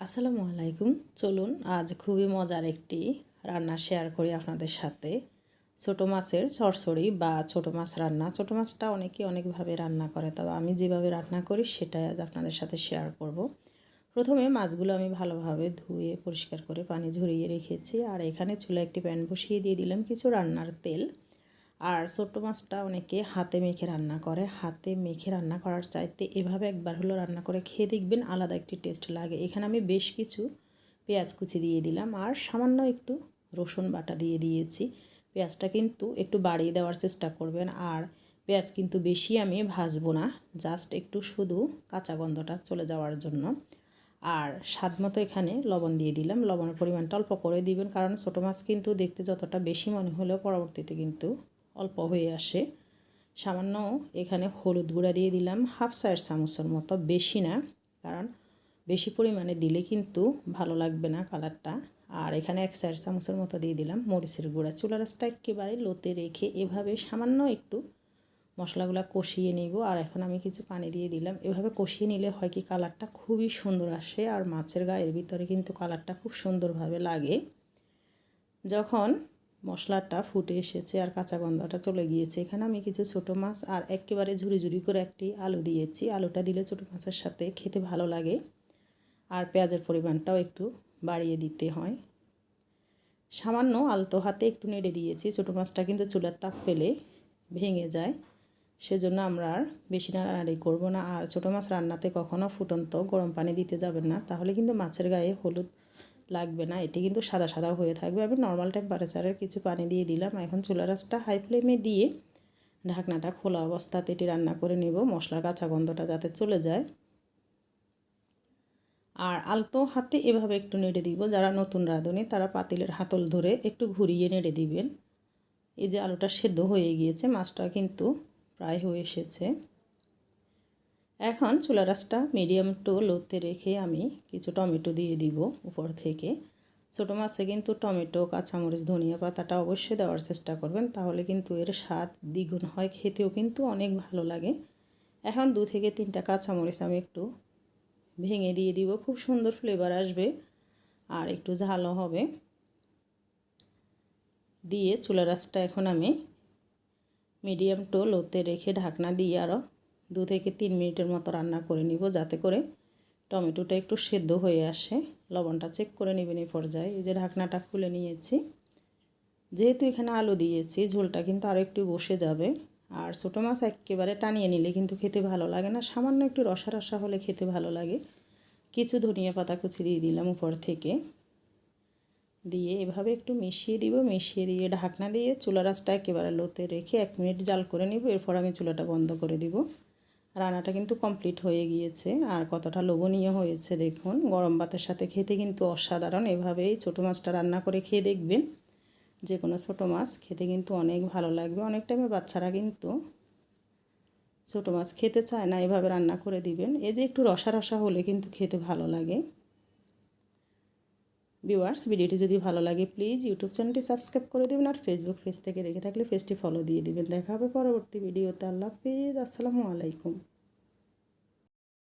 আসসালামু আলাইকুম। চলুন, আজ খুবই মজার একটি রান্না শেয়ার করি আপনাদের সাথে। ছোটো মাছের সরসরি বা ছোটো মাছ রান্না। ছোটো মাছটা অনেকে অনেকভাবে রান্না করে, তবে আমি যেভাবে রান্না করি সেটাই আজ আপনাদের সাথে শেয়ার করব। প্রথমে মাছগুলো আমি ভালোভাবে ধুয়ে, পরিষ্কার করে পানি ঝরিয়ে রেখেছি। আর এখানে চুলা একটি প্যান বসিয়ে দিয়ে দিলাম কিছু রান্নার তেল। আর ছোট্ট মাছটা অনেকে হাতে মেখে রান্না করে। হাতে মেখে রান্না করার চাইতে এভাবে একবার হলো রান্না করে খেয়ে দেখবেন আলাদা একটি টেস্ট লাগে। এখানে আমি বেশ কিছু পেঁয়াজ কুচি দিয়ে দিলাম আর সামান্য একটু রসুন বাটা দিয়ে দিয়েছি। পেঁয়াজটা কিন্তু একটু বাড়িয়ে দেওয়ার চেষ্টা করবেন আর পেঁয়াজ কিন্তু বেশি আমি ভাজবো না, জাস্ট একটু শুধু কাঁচা গন্ধটা চলে যাওয়ার জন্য। আর স্বাদ মতো এখানে লবণ দিয়ে দিলাম। লবণের পরিমাণটা অল্প করে দিবেন, কারণ ছোটো মাছ কিন্তু দেখতে যতটা বেশি মনে হলেও পরবর্তীতে কিন্তু অল্প হয়ে আসে। সামান্য এখানে হলুদ গুঁড়া দিয়ে দিলাম, হাফ সাইড চামচের মতো। বেশি না, কারণ বেশি পরিমাণে দিলে কিন্তু ভালো লাগবে না কালারটা। আর এখানে এক সাইড চামচের মতো দিয়ে দিলাম মরিচের গুঁড়া। চুলা রাসটা একেবারে লোতে রেখে এভাবে সামান্য একটু মশলাগুলো কষিয়ে নিব। আর এখন আমি কিছু পানি দিয়ে দিলাম। এভাবে কষিয়ে নিলে হয় কি, কালারটা খুবই সুন্দর আসে আর মাছের গায়ের ভিতরে কিন্তু কালারটা খুব সুন্দরভাবে লাগে। যখন মশলাটা ফুটে এসেছে আর কাঁচা গন্ধটা চলে গিয়েছে। এখানে আমি কিছু ছোটো মাছ আর একেবারে ঝুড়ি ঝুড়ি করে একটি আলু দিয়েছি। আলুটা দিলে ছোটো মাছের সাথে খেতে ভালো লাগে আর পেঁয়াজের পরিমাণটাও একটু বাড়িয়ে দিতে হয়। সামান্য আলতো হাতে একটু নেড়ে দিয়েছি। ছোটো মাছটা কিন্তু চুলার তাপ পেলে ভেঙে যায়। সেজন্য আমরা আর বেশি নাড়ানাড়ি করব না। আর ছোটো মাছ রান্নাতে কখনও ফুটন্ত গরম পানি দিতে যাবেন না। তাহলে কিন্তু মাছের গায়ে হলুদ লাগবে না, এটি কিন্তু সাদা সাদা হয়ে থাকবে। আমি নর্মাল টেম্পারেচারের কিছু পানি দিয়ে দিলাম। এখন চুলা রাসটা হাই ফ্লেমে দিয়ে ঢাকনাটা খোলা অবস্থাতে এটি রান্না করে নেব। মশলার কাঁচা গন্ধটা যাতে চলে যায়। আর আলতো হাতে এভাবে একটু নেড়ে দিব। যারা নতুন রাঁধুনি, তারা পাতিলের হাতল ধরে একটু ঘুরিয়ে নেড়ে দিবেন। এই যে আলুটা সেদ্ধ হয়ে গিয়েছে, মাছটা কিন্তু প্রায় হয়ে এসেছে। এখন চুলা রাসটা মিডিয়াম টু লোতে রেখে আমি কিছু টমেটো দিয়ে দিব উপর থেকে। ছোটো মাছে কিন্তু টমেটো, কাঁচামরিচ, ধনিয়া পাতাটা অবশ্যই দেওয়ার চেষ্টা করবেন, তাহলে কিন্তু এর স্বাদ দ্বিগুণ হয়, খেতেও কিন্তু অনেক ভালো লাগে। এখন দু থেকে তিনটা কাঁচামরিচ আমি একটু ভেঙে দিয়ে দিব, খুব সুন্দর ফ্লেভার আসবে আর একটু ঝালও হবে। দিয়ে চুলা রাসটা এখন আমি মিডিয়াম টু লোতে রেখে ঢাকনা দিয়ে আরও দু থেকে তিন মিনিটের মতো রান্না করে নিব যাতে করে টমেটোটা একটু সেদ্ধ হয়ে আসে। লবণটা চেক করে নেবেন এই পর্যায়ে। এই যে ঢাকনাটা খুলে নিয়েছি। যেহেতু এখানে আলু দিয়েছি, ঝোলটা কিন্তু আরও একটু বসে যাবে। আর ছোটো মাছ একেবারে টানিয়ে নিলে কিন্তু খেতে ভালো লাগে না। সামান্য একটু রসা রসা হলে খেতে ভালো লাগে। কিছু ধনিয়া পাতা কুচি দিয়ে দিলাম উপর থেকে। দিয়ে এভাবে একটু মিশিয়ে দিব। মিশিয়ে দিয়ে ঢাকনা দিয়ে চুলা রাসটা একেবারে লোতে রেখে এক মিনিট জাল করে নিব। এরপর আমি চুলাটা বন্ধ করে দিব। রান্নাটা কিন্তু কমপ্লিট হয়ে গিয়েছে। আর কতটা লোভনীয় হয়েছে দেখুন। গরম ভাতের সাথে খেতে কিন্তু অসাধারণ। এভাবেই ছোটো মাছটা রান্না করে খেয়ে দেখবেন। যে কোনো ছোটো মাছ খেতে কিন্তু অনেক ভালো লাগবে। অনেক টাইমে বাচ্চারা কিন্তু ছোটো মাছ খেতে চায় না। এভাবে রান্না করে দিবেন। এই যে একটু রসা রসা হলে কিন্তু খেতে ভালো লাগে। ভিউয়ার্স ভিডিওটি যদি ভালো লাগে প্লিজ ইউটিউব চ্যানেলটি সাবস্ক্রাইব করে দেবেন আর ফেসবুক পেজ থেকে দেখে থাকলে পেজটি ফলো দিয়ে দেবেন। দেখা হবে পরবর্তী ভিডিওতে আল্লাহ হাফিজ। আসসালামু আলাইকুম।